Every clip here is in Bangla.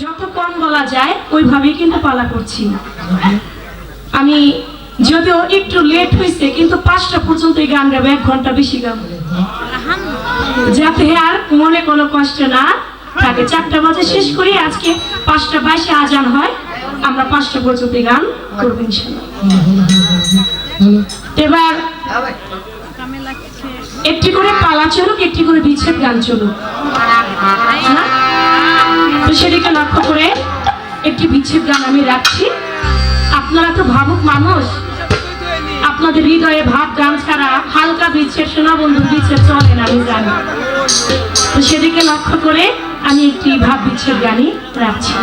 যত কম বলা যায়, ওইভাবেই কিন্তু পালা করছি। আমি যদিও একটু লেট হয়েছে কিন্তু পাঁচটা পর্যন্ত এই গান গাবো, এক ঘণ্টা বেশি গাবো। যাতে আর মনে কোনো কষ্ট না থাকে। চারটা বাজে শেষ করি, আজকে পাঁচটা বাইশে আজান হয়। আমরা পাঁচটা পর্যন্ত গান করব এবার একটি করে পালা চলুক, একটি করে বিচ্ছেদ গান চলুক। হ্যাঁ? সেদিকে লক্ষ্য করে একটি বিচ্ছেদ গান আমি রাখছি। আপনারা তো ভাবুক মানুষ, আপনাদের হৃদয়ে ভাব গান ছাড়া হালকা বিচ্ছেদ শোনা বন্ধু বিচ্ছেদ চলে না, আমি জানি। তো সেদিকে লক্ষ্য করে আমি একটি ভাব বিচ্ছেদ গানই রাখছি।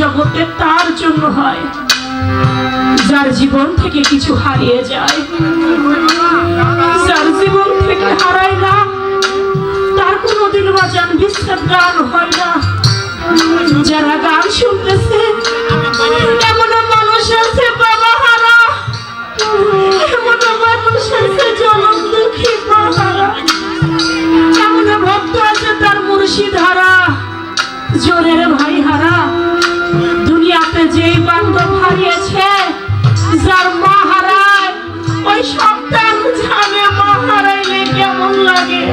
জগতে তার জন্য হয়, যার জীবন থেকে কিছু হারিয়ে যায়। যার জীবন থেকে হারায় না, তার কোনোদিন বাজান বিচ্ছেদ গান হয় না। যারা গান শুনতেছে মুর্শিদ হারা জোরের ভাই হারা দুনিয়াতে যেই বান্ধব হারিয়েছে, যার মা হারায় ওই সন্তান জানে মা হারাইলে কেমন লাগে।